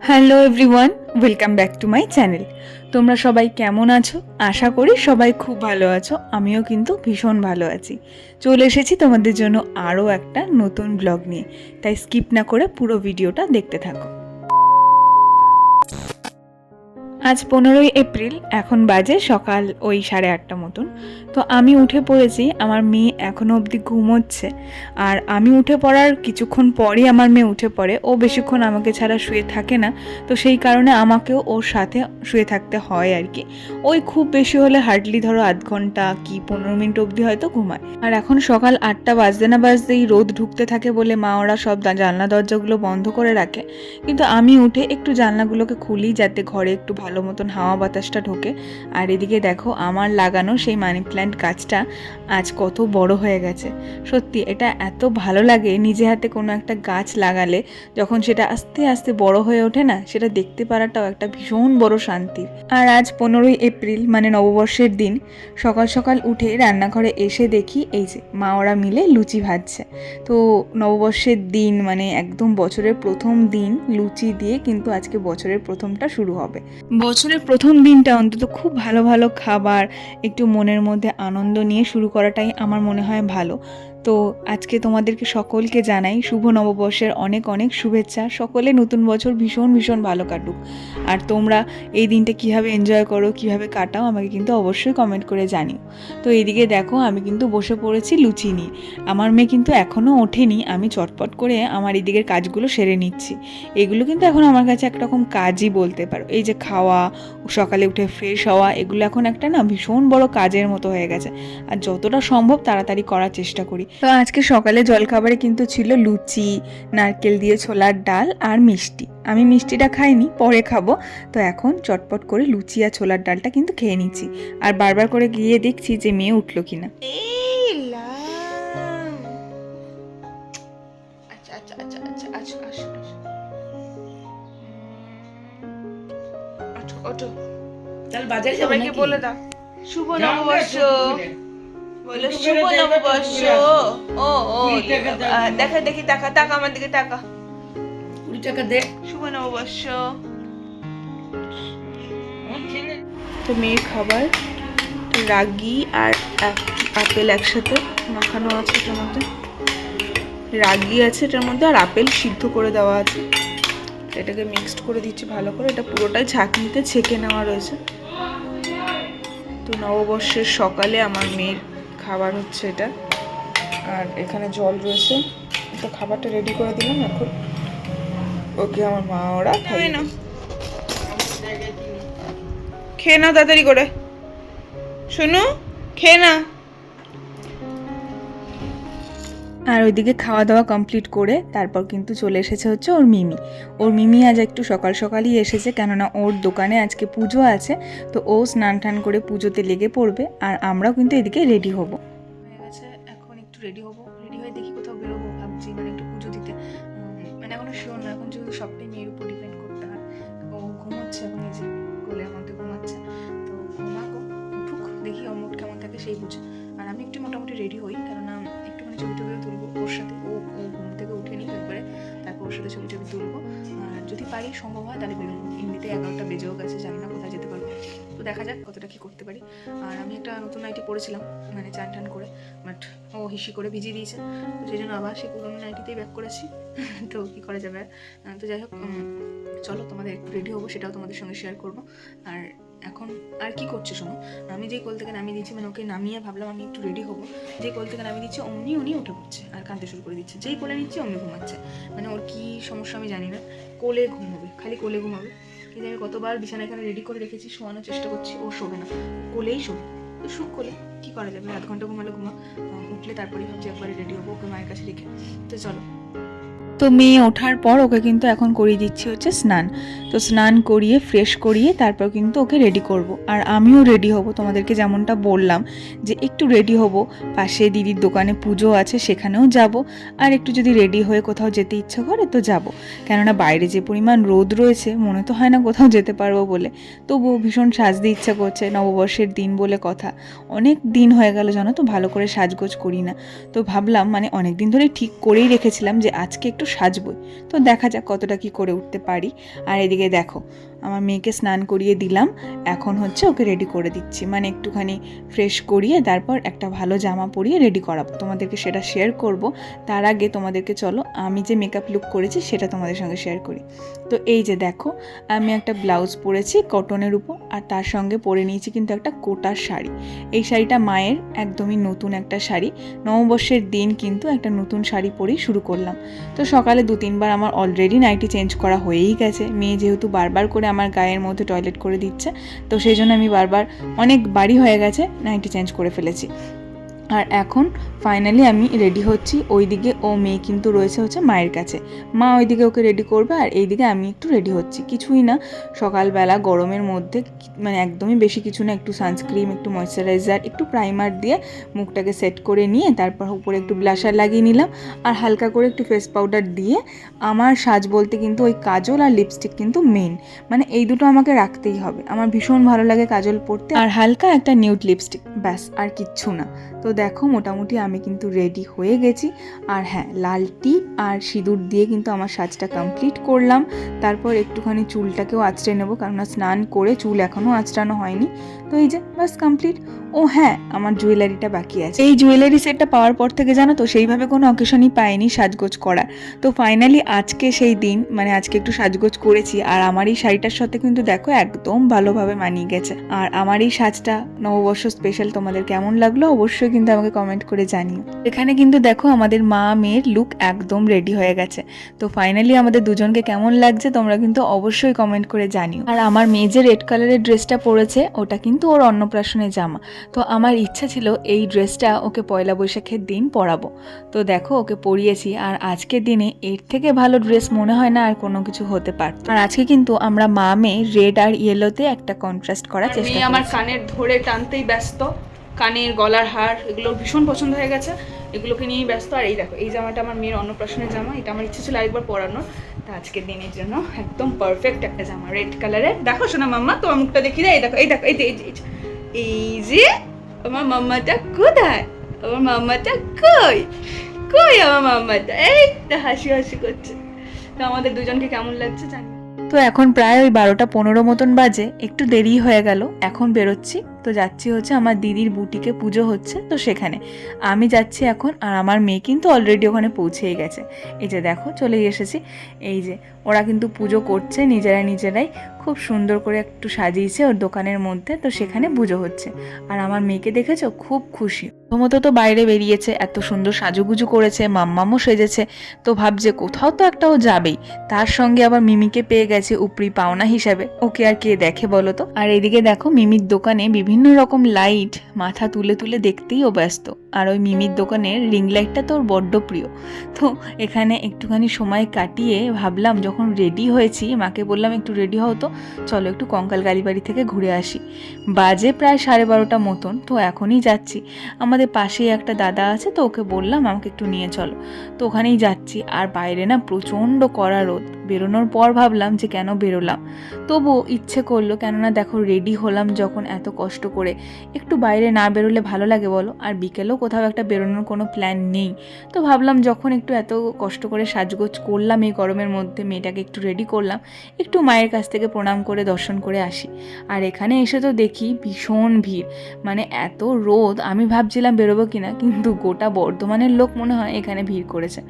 Hello everyone welcome back to my channel তোমরা সবাই কেমন আছো? আশা করি সবাই খুব ভালো আছো, আমিও কিন্তু ভীষণ ভালো আছি। চলে এসেছি তোমাদের জন্য আরও একটা নতুন ব্লগ নিয়ে। তাই স্কিপ না করে পুরো ভিডিওটা দেখতে থাকো। আজ পনেরোই এপ্রিল, এখন বাজে সকাল ওই সাড়ে আটটা মতন। তো আমি উঠে পড়েছি, আমার মেয়ে এখনও অবধি ঘুমোচ্ছে। আর আমি উঠে পড়ার কিছুক্ষণ পরই আমার মেয়ে উঠে পড়ে। ও বেশিক্ষণ আমাকে ছাড়া শুয়ে থাকে না। তো সেই কারণে আমাকেও ওর সাথে শুয়ে থাকতে হয় আর কি। ওই খুব বেশি হলে হার্ডলি ধরো আধ ঘণ্টা কি পনেরো মিনিট অবধি হয়তো ঘুমায়। আর এখন সকাল আটটা বাজতে না বাজতেই রোদ ঢুকতে থাকে বলে মা ওরা সব জানলা দরজাগুলো বন্ধ করে রাখে। কিন্তু আমি উঠে একটু জানলাগুলোকে খুলি যাতে ঘরে একটু ভালো মতন হাওয়া বাতাসটা ঢোকে। আর এদিকে দেখো আমার লাগানো সেই মানি প্ল্যান্ট গাছটা আজ কত বড় হয়ে গেছে। সত্যি এটা এত ভালো লাগে নিজে হাতে কোনো একটা গাছ লাগালে, যখন সেটা আস্তে আস্তে বড় হয়ে ওঠে না, সেটা দেখতে পারাটাও একটা ভীষণ বড় শান্তির। আর আজ পনেরোই এপ্রিল মানে নববর্ষের দিন, সকাল সকাল উঠে রান্নাঘরে এসে দেখি এই যে মা ওরা মিলে লুচি ভাজছে। তো নববর্ষের দিন মানে একদম বছরের প্রথম দিন, লুচি দিয়ে কিন্তু আজকে বছরের প্রথমটা শুরু হবে। বছরের প্রথম দিনটা অন্তত খুব ভালো ভালো খাবার, একটু মনের মধ্যে আনন্দ নিয়ে শুরু করাটাই আমার মনে হয় ভালো। তো আজকে তোমাদেরকে সকলকে জানাই শুভ নববর্ষের অনেক অনেক শুভেচ্ছা। সকলে নতুন বছর ভীষণ ভীষণ ভালো কাটুক। আর তোমরা এই দিনটা কীভাবে এনজয় করো, কীভাবে কাটাও, আমাকে কিন্তু অবশ্যই কমেন্ট করে জানিও। তো এইদিকে দেখো, আমি কিন্তু বসে পড়েছি লুচি নিয়ে। আমার মেয়ে কিন্তু এখনও ওঠেনি, আমি চটপট করে আমার এদিকের কাজগুলো সেরে নিচ্ছি। এগুলো কিন্তু এখন আমার কাছে একরকম কাজই বলতে পারো। এই যে খাওয়া, সকালে উঠে ফ্রেশ হওয়া, এগুলো এখন একটা না ভীষণ বড় কাজের মতো হয়ে গেছে। আর যতটা সম্ভব তাড়াতাড়ি করার চেষ্টা করি। তো আজকে সকালে জলখাবারে কিন্তু ছিল লুচি নারকেল দিয়ে ছোলার ডাল আর মিষ্টি। আমি মিষ্টিটা খাইনি পরে খাব। তো এখন চটপট করে লুচি আর ছোলার ডালটা কিন্তু খেয়ে নিচ্ছি। আর বারবার করে গিয়ে দেখছি যে মেয়ে উঠল কিনা। আচ্ছা আচ্ছা আচ্ছা আচ্ছা আচ্ছা বাজারে সবাইকে বলে দাও। শুভ নববর্ষ। বলে শুভ নববর্ষ। ও ও দেখা দেখি টাকা টাকা আমার দিকে টাকা। কুড়ি টাকা দে। শুভ নববর্ষ। তো মেয়ের খাবার রাগি আর আপেল একসাথে মাখানো আছে এটার মধ্যে। রাগি আছে এটার মধ্যে আর আপেল সিদ্ধ করে দেওয়া আছে। এটাকে মিক্সড করে দিচ্ছি ভালো করে। এটা পুরোটাই ছাঁকনিতে ছেঁকে নেওয়া রয়েছে। তো নববর্ষের সকালে আমার মেয়ের খাবার হচ্ছে এটা। আর এখানে জল রয়েছে। তো খাবারটা রেডি করে দিলাম এখন। ওকে আমার মা ওরা খাবে না খেয়ে নাও তাড়াতাড়ি করে। শুনো খেয়ে না আর ওইদিকে খাওয়া দাওয়া কমপ্লিট করে তারপর কিন্তু চলে এসেছে হচ্ছে ওর মিমি। ওর মিমি আজ একটু সকাল সকালই এসেছে কেননা ওর দোকানে আজকে পুজো আছে, তো ও স্নান টান করে পুজোতে লেগে পড়বে আর আমরাও কিন্তু এদিকে রেডি হব। এখন একটু রেডি হব। রেডি হয়ে দেখি কোথাও বেরোবো ভাবছি মানে একটু পুজো দিতে। মানে এখনও শিওর না, এখন যেহেতু সবটাই মেয়ের উপর ডিপেন্ড করতে হয়। ও ঘুমোচ্ছে এখন, এই যে কোলের মধ্যে ঘুমাচ্ছে। তো ঘুমাকো উঠুক, দেখি ওর মুড কেমন থাকে সেই বুঝে আর আমি একটু মোটামুটি রেডি হই একটুখানি ছবি তুলবো, ওর সাথে, ও ঘুম থেকে উঠে নিক একবারে তারপর ওর সাথে ছবি টবি তুলবো। আর যদি পারি, সম্ভব হয়, তাহলে বেরোবো। এমনিতে এগারোটা বেজেও গেছে, জানি না কোথায় যেতে পারব। তো দেখা যাক কতটা কি করতে পারি। আর আমি একটা নতুন নাইটি পরেছিলাম মানে চান টান করে বাট ও হিসি করে ভিজিয়ে দিয়েছে। তো সেই জন্য আবার সেই পুরোনো নাইটিতেই ব্যাক করেছি। তো কি করা যাবে তো যাই হোক চলো তোমাদের একটু রেডি হব, সেটাও তোমাদের সঙ্গে শেয়ার করব। আর এখন আর কি করছে শোনো? আমি যেই কোল থেকে নামিয়ে দিচ্ছি মানে ওকে নামিয়ে ভাবলাম আমি একটু রেডি হব। যেই কোল থেকে নামিয়ে দিচ্ছি অমনি উনি উঠে পড়ছে আর কাঁদতে শুরু করে দিচ্ছে। যেই কোলে নিচ্ছে অমনি ঘুমাচ্ছে। মানে ওর কি সমস্যা আমি জানি না। কোলে ঘুমাবে খালি কোলে ঘুমাবে কিন্তু আমি কতবার বিছানা এখানে রেডি করে রেখেছি, শোয়ানোর চেষ্টা করছি, ও শোবে না। কোলেই শোবে। তো সুখ কোলে, কি করা যাবে? আধ ঘণ্টা ঘুমালে, ঘুমা। উঠলে তারপরেই ভাবছি একবারে রেডি হব, ওকে মায়ের কাছে রেখে। তো চলো। তো মেয়ে ওঠার পর ওকে কিন্তু এখন করিয়ে দিচ্ছি হচ্ছে স্নান। তো স্নান করিয়ে ফ্রেশ করিয়ে তারপর কিন্তু ওকে রেডি করব। আর আমিও রেডি হব, তোমাদেরকে যেমনটা বললাম যে একটু রেডি হব। পাশে দিদির দোকানে পুজো আছে, সেখানেও যাব। আর একটু যদি রেডি হয়ে কোথাও যেতে ইচ্ছা করে তো যাব। কেননা বাইরে যে পরিমাণ রোদ রয়েছে, মনে তো হয় না কোথাও যেতে পারব বলে। তবুও ভীষণ সাজতে ইচ্ছা করছে নববর্ষের দিন বলে কথা। অনেক দিন হয়ে গেল জানো তো, ভালো করে সাজগোজ করি না। তো ভাবলাম মানে অনেক দিন ধরে ঠিক করেই রেখেছিলাম যে আজকে একটু একটু সাজবই। তো দেখা যাক কতটা কি করে উঠতে পারি। আর এদিকে দেখো, আমার মেয়েকে স্নান করিয়ে দিলাম। এখন হচ্ছে ওকে রেডি করে দিচ্ছি। মানে একটুখানি ফ্রেশ করিয়ে তারপর একটা ভালো জামা পরিয়ে রেডি করাবো। তোমাদেরকে সেটা শেয়ার করব। তার আগে তোমাদেরকে চলো, আমি যে মেকআপ লুক করেছি সেটা তোমাদের সঙ্গে শেয়ার করি। তো এই যে দেখো, আমি একটা ব্লাউজ পরেছি কটনের উপর, আর তার সঙ্গে পরে নিয়েছি কিন্তু একটা কোটার শাড়ি। এই শাড়িটা মায়ের একদমই নতুন একটা শাড়ি। নববর্ষের দিন কিন্তু একটা নতুন শাড়ি পরেই শুরু করলাম। তো সকালে দু তিনবার আমার অলরেডি নাইটি চেঞ্জ করা হয়েই গেছে। মেয়ে যেহেতু বারবার করে আমার গায়ের মধ্যে টয়লেট করে দিচ্ছে, তো সেই জন্য আমি বারবার অনেক বাড়ি হয়ে গেছে নাইটি চেঞ্জ করে ফেলেছি। আর এখন ফাইনালি আমি রেডি হচ্ছি, ওইদিকে ও মেয়ে কিন্তু রয়েছে হচ্ছে মায়ের কাছে। মা ওইদিকে ওকে রেডি করবে আর এইদিকে আমি একটু রেডি হচ্ছি। কিছুই না, সকালবেলা গরমের মধ্যে মানে একদমই বেশি কিছু না, একটু সানস্ক্রিম একটু ময়শ্চারাইজার একটু প্রাইমার দিয়ে মুখটাকে সেট করে নিয়ে তারপর উপরে একটু ব্লাশার লাগিয়ে নিলাম আর হালকা করে একটু ফেস পাউডার দিয়ে আমার সাজ বলতে কিন্তু ওই কাজল আর লিপস্টিক কিন্তু মেন মানে এই দুটো আমাকে রাখতেই হবে। আমার ভীষণ ভালো লাগে কাজল পরতে আর হালকা একটা নিউড লিপস্টিক ব্যাস, আর কিচ্ছু না। তো দেখো মোটামুটি আমি কিন্তু রেডি হয়ে গেছি। আর হ্যাঁ লাল টিপ আর সিঁদুর দিয়ে কিন্তু আমার সাজটা কমপ্লিট করলাম। তারপর একটুখানি চুলটাকেও আঁচড়ে নেব, কেননা স্নান করে চুল এখনও আঁচড়ানো হয়নি। তো এই যে বাস কমপ্লিট ও হ্যাঁ আমার জুয়েলারিটা বাকি আছে। এই জুয়েলারি সেটটা পাওয়ার পর থেকে জানো তো, সেইভাবে কোনো অকেশনই পাইনি সাজগোজ করার। তো ফাইনালি আজকে সেই দিন মানে আজকে একটু সাজগোজ করেছি, আর আমার এই শাড়িটার সাথে কিন্তু দেখো একদম ভালোভাবে মানিয়ে গেছে। আর আমার এই সাজটা নববর্ষ স্পেশাল তোমাদের কেমন লাগল অবশ্যই কিন্তু আমাকে কমেন্ট করে জানিও। এখানে কিন্তু দেখো আমাদের মা মেয়ের লুক একদম রেডি হয়ে গেছে। তো ফাইনালি আমাদের দুজনকে কেমন লাগছে তোমরা কিন্তু অবশ্যই কমেন্ট করে জানিও। আর আমার মেয়ে যে রেড কালারের ড্রেসটা পরেছে, ওটা কিন্তু ওর অন্নপ্রাশনের জামা। তো আমার ইচ্ছা ছিল এই ড্রেসটা ওকে পয়লা বৈশাখের দিন পরাবো। তো দেখো ওকে পরিয়েছি আর আজকের দিনে এর থেকে ভালো ড্রেস মনে হয় না আর কোনো কিছু হতে পারত। আর আজকে কিন্তু আমরা মা মেয়ে রেড আর ইয়েলোতে একটা কন্ট্রাস্ট করার চেষ্টা আমার কানের ধরে টানতেই ব্যস্ত। কানের গলার হার এগুলো ভীষণ পছন্দ হয়ে গেছে। এগুলোকে নিয়েই ব্যস্ত। আর এই দেখো এই জামাটা আমার মেয়ের অন্নপ্রাশনের জামা। এটা আমার ইচ্ছে ছিল আরেকবার পরানোর। তা আজকের দিনের জন্য একদম পারফেক্ট একটা জামা রেড কালারের দেখো শোনা মাম্মা তোমার মুখটা দেখি দেয় এই দেখো এই দেখো এই যে। এই যে, আমার মাম্মাটা কোথায় আমার মাম্মাটা কই কই আমার মাম্মাটা এই হাসি হাসি করছে তো আমাদের দুজনকে কেমন লাগছে জানি তো এখন প্রায় ওই বারোটা পনেরো মতন বাজে একটু দেরি হয়ে গেল। এখন বেরোচ্ছি। তো যাচ্ছি হচ্ছে আমার দিদির বুটিকে পুজো হচ্ছে তো সেখানে। আমি যাচ্ছি এখন আর আমার মেয়ে কিন্তু অলরেডি ওখানে পৌঁছেই গেছে। এই যে দেখো চলেই এসেছি। এই যে ওরা কিন্তু পুজো করছে নিজেরাই নিজেরাই। খুব সুন্দর করে একটু সাজিয়েছে ওর দোকানের মধ্যে, তো সেখানে পুজো হচ্ছে। আর আমার মেয়েকে দেখেছ? খুব খুশি। প্রথমত তো বাইরে বেরিয়েছে, এত সুন্দর সাজুগুজু করেছে, মাম্মামও সেজেছে, তো ভাবছে কোথাও তো একটাও যাবেই। তার সঙ্গে আবার মিমিকে পেয়ে গেছে উপরি পাওনা হিসাবে। ওকে আর কে দেখে বলো তো? আর এদিকে দেখো মিমির দোকানে বিভিন্ন রকম লাইট, মাথা তুলে তুলে দেখতেই ও ব্যস্ত। আর ওই মিমির দোকানের রিং লাইটটা তো ওর বড্ড প্রিয়। তো এখানে একটুখানি সময় কাটিয়ে ভাবলাম, যখন রেডি হয়েছি, মাকে বললাম, একটু রেডি হও তো, চলো একটু কঙ্কাল গাড়িবাড়ি থেকে ঘুরে আসি। বাজে প্রায় সাড়ে বারোটা মতন, তো এখনই যাচ্ছি। আমাদের পাশেই একটা দাদা আছে, তো ওকে বললাম আমাকে একটু নিয়ে চলো। তো ওখানেই যাচ্ছি, আর বাইরে না প্রচণ্ড কড়া রোদ। বেরোনোর পর ভাবলাম যে কেন বেরোলাম। তবু ইচ্ছে করল, কেননা দেখো রেডি হলাম যখন এত কষ্ট করে। একটু বাইরে না বেরোলে ভালো লাগে বলো? আর বিকেলেও কোথাও একটা বেরোনোর কোনো প্ল্যান নেই। তো ভাবলাম যখন একটু এত কষ্ট করে সাজগোজ করলাম এই গরমের মধ্যে, মেয়েটাকে একটু রেডি করলাম, একটু মায়ের কাছ থেকে প্রণাম করে, দর্শন করে আসি। আর এখানে এসে তো দেখি ভীষণ ভিড়। মানে এত রোদ, আমি ভাবছিলাম বেরোবো কিনা, কিন্তু গোটা বর্ধমানের লোক মনে হয় এখানে ভিড় করেছে।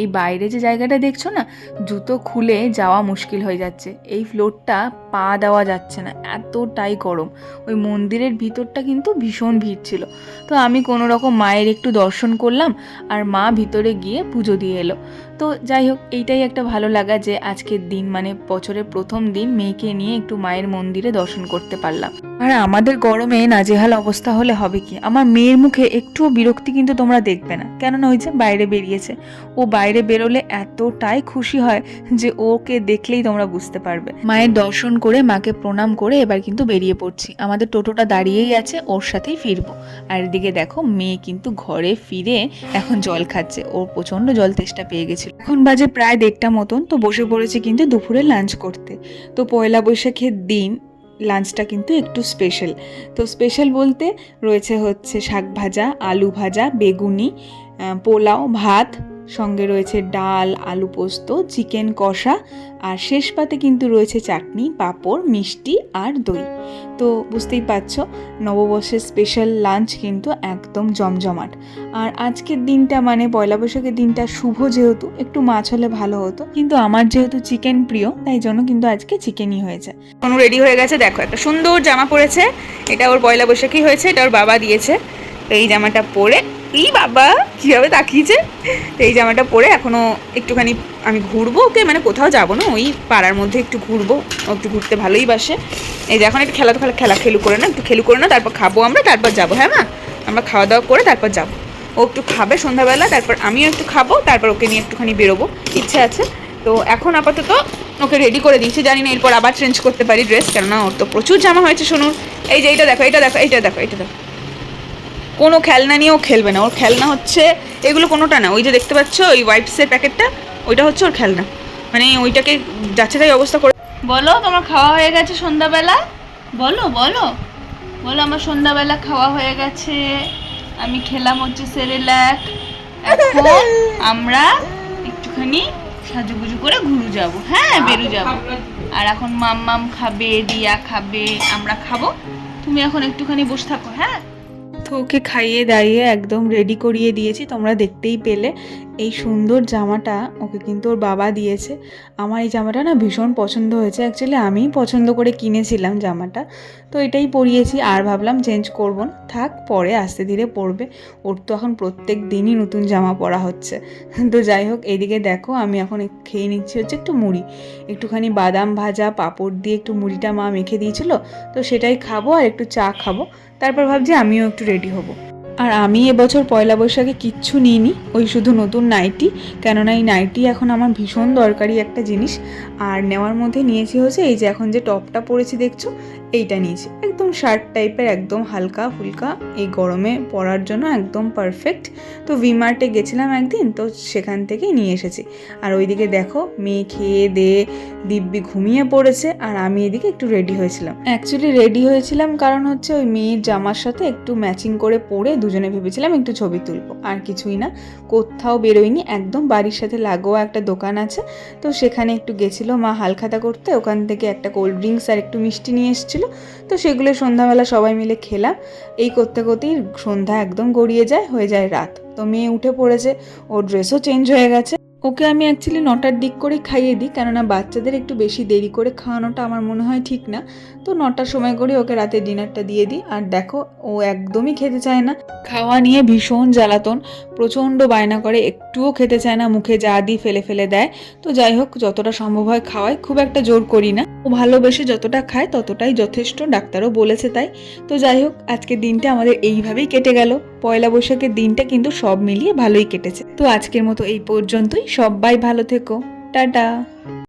এই বাইরে যে জায়গাটা দেখছ না, জুতো খুলে যাওয়া মুশকিল হয়ে যাচ্ছে। এই ফ্লোরটা পা দেওয়া যাচ্ছে না, এতটাই গরম। ওই মন্দিরের ভিতরটা কিন্তু ভীষণ ভিড় ছিল। তো আমি কোনো রকম মায়ের একটু দর্শন করলাম আর মা ভিতরে গিয়ে পুজো দিয়ে এলো। তো যাই হোক, এইটাই একটা ভালো লাগা যে আজকের দিন মানে বছরের প্রথম দিন মেয়েকে নিয়ে একটু মায়ের মন্দিরে দর্শন করতে পারলাম। আর আমাদের গরমে নাজেহাল অবস্থা হলে হবে কি? আমার মেয়ের মুখে একটুও বিরক্তি কিন্তু তোমরা দেখবে না। কেননা ওই যে বাইরে বেরিয়েছে। ও বাইরে বেরোলে এতটাই খুশি হয় যে ওকে দেখলেই তোমরা বুঝতে পারবে। মায়ের দর্শন করে, মাকে প্রণাম করে এবার কিন্তু বেরিয়ে পড়ছি। আমাদের টোটোটা দাঁড়িয়েই আছে, ওর সাথেই ফিরবো। আর এদিকে দেখো, মেয়ে কিন্তু ঘরে ফিরে এখন জল খাচ্ছে। ওর প্রচণ্ড জল তেষ্টা পেয়ে গেছিল। এখন বাজে প্রায় দেড়টা মতন, তো বসে পড়েছি কিন্তু দুপুরে লাঞ্চ করতে। তো পয়লা বৈশাখের দিন লাঞ্চটা কিন্তু একটু স্পেশাল তো স্পেশাল বলতে রয়েছে হচ্ছে শাক ভাজা, আলু ভাজা, বেগুনি পোলাও, ভাত সঙ্গে রয়েছে ডাল, আলু পোস্ত, চিকেন কষা, আর শেষ পাতে কিন্তু রয়েছে চাটনি, পাঁপড়, মিষ্টি আর দই। তো বুঝতেই পারছ, নববর্ষের স্পেশাল লাঞ্চ কিন্তু একদম জমজমাট। আর আজকের দিনটা মানে পয়লা বৈশাখের দিনটা শুভ যেহেতু, একটু মাছ হলে ভালো হতো। কিন্তু আমার যেহেতু চিকেন প্রিয়, তাই জন্য কিন্তু আজকে চিকেনই হয়েছে। কোনো রেডি হয়ে গেছে, দেখো একটা সুন্দর জামা পরেছে। এটা ওর পয়লা বৈশাখী হয়েছে, এটা ওর বাবা দিয়েছে। এই জামাটা পরে এই বাবা? কীভাবে তাকিয়েছে? তো এই জামাটা পরে এখনও একটুখানি আমি ঘুরবো ওকে? মানে কোথাও যাব না, ওই পাড়ার মধ্যে একটু ঘুরবো। ও একটু ঘুরতে ভালোই বাসে। এই যে এখন একটু খেলা খেলা খেলা খেলু করে না একটু খেলু করে না তারপর খাব আমরা, তারপর যাব হ্যাঁ মা? আমরা খাওয়া দাওয়া করে তারপর যাব। ও একটু খাবে সন্ধ্যাবেলা, তারপর আমিও একটু খাব, তারপর ওকে নিয়ে একটুখানি বেরোবো, ইচ্ছে আছে। তো এখন আপাতত ওকে রেডি করে দিয়েছি, জানি না এরপর আবার চেঞ্জ করতে পারি ড্রেস কেননা ওর তো প্রচুর জামা হয়েছে, শুনুন। এই যে এইটা দেখো এটা দেখো, এইটা দেখো এইটা দেখো। কোনো খেলনা নিয়েও খেলবে না। ওর খেলনা হচ্ছে এগুলো কোনোটা না ওই যে দেখতে পাচ্ছ ওই ওয়াইপসের প্যাকেটটা ওইটা হচ্ছে ওর খেলনা। মানে ওইটাকে যাচ্ছে তাই অবস্থা করে বলো তোমার খাওয়া হয়ে গেছে সন্ধ্যাবেলা? বলো বলো। বলো আমার সন্ধ্যাবেলা খাওয়া হয়ে গেছে। আমি খেলাম হচ্ছে সেরেলাক এখন আমরা একটুখানি সাজুগুজু করে ঘুরু যাব। হ্যাঁ বেরু যাব। আর এখন মাম মাম খাবে দিয়া খাবে আমরা খাব। তুমি এখন একটুখানি বসে থাকো হ্যাঁ? ওকে খাইয়ে দাইয়ে একদম রেডি করিয়ে দিয়েছি তোমরা দেখতেই পেলে। এই সুন্দর জামাটা ওকে কিন্তু ওর বাবা দিয়েছে। আমার এই জামাটা না ভীষণ পছন্দ হয়েছে। অ্যাকচুয়ালি আমিই পছন্দ করে কিনেছিলাম জামাটা। তো এটাই পরিয়েছি, আর ভাবলাম চেঞ্জ করব না। থাক, পরে আস্তে ধীরে পরবে। ওর তো এখন প্রত্যেক দিনই নতুন জামা পরা হচ্ছে। তো যাই হোক, এদিকে দেখো, আমি এখন খেয়ে নিচ্ছি হচ্ছে একটু মুড়ি। একটুখানি বাদাম ভাজা, পাঁপড় দিয়ে একটু মুড়িটা মা মেখে দিয়েছিল। তো সেটাই খাব আর একটু চা খাব। তারপর ভাবছি আমিও একটু রেডি হব। আর আমি এবছর পয়লা বৈশাখে কিচ্ছু নিইনি, ওই শুধু নতুন নাইটি, কেননা এই নাইটি এখন আমার ভীষণ দরকারি একটা জিনিস। আর নেওয়ার মধ্যে নিয়েছি হচ্ছে এই যে এখন যে টপটা পরেছি দেখছ, এইটা নিয়েছি। একদম শার্ট টাইপের, একদম হালকা ফুলকা, এই গরমে পরার জন্য একদম পারফেক্ট তো ভিমার্টে গেছিলাম একদিন, তো সেখান থেকেই নিয়ে এসেছি। আর ওইদিকে দেখো, মেয়ে খেয়ে দিয়ে দিব্যি ঘুমিয়ে পড়েছে আর আমি এদিকে একটু রেডি হয়েছিলাম। অ্যাকচুয়ালি রেডি হয়েছিলাম কারণ হচ্ছে ওই মেয়ের জামার সাথে একটু ম্যাচিং করে পরে দুজনে ভেবেছিলাম একটু ছবি তুলবো। আর কিছুই না, কোথাও বেরোয়নি, একদম বাড়ির সাথে লাগোয়া একটা দোকান আছে। তো সেখানে একটু গেছিল মা হালখাতা করতে, ওখান থেকে একটা কোল্ড ড্রিঙ্কস আর একটু মিষ্টি নিয়ে এসেছিল। তো সেগুলো সন্ধ্যাবেলা সবাই মিলে খেলাম। এই করতে করতেই সন্ধ্যা একদম গড়িয়ে যায়, হয়ে যায় রাত। তো মেয়ে উঠে পড়েছে, ওর ড্রেসও চেঞ্জ হয়ে গেছে। ওকে আমি অ্যাকচুয়ালি নটার দিক করেই খাইয়ে দিই, কেননা বাচ্চাদের একটু বেশি দেরি করে খাওয়ানোটা আমার মনে হয় ঠিক না। তো নটার সময় করে ওকে রাতে ডিনারটা দিয়ে দিই। আর দেখো, ও একদমই খেতে চায় না। খাওয়া নিয়ে ভীষণ জ্বালাতন, প্রচণ্ড বায়না করে, একটুও খেতে চায় না, মুখে যা দিই ফেলে ফেলে দেয়। তো যাই হোক, যতটা সম্ভব হয় খাওয়াই, খুব একটা জোর করি না। ও ভালোবেসে যতটা খায় ততটাই যথেষ্ট, ডাক্তারও বলেছে তাই। তো যাই হোক, আজকের দিনটা আমাদের এইভাবেই কেটে গেল। পয়লা বৈশাখের দিনটা কিন্তু সব মিলিয়ে ভালোই কেটেছে। তো আজকের মতো এই পর্যন্তই। সবাই ভালো থেকো। টাটা।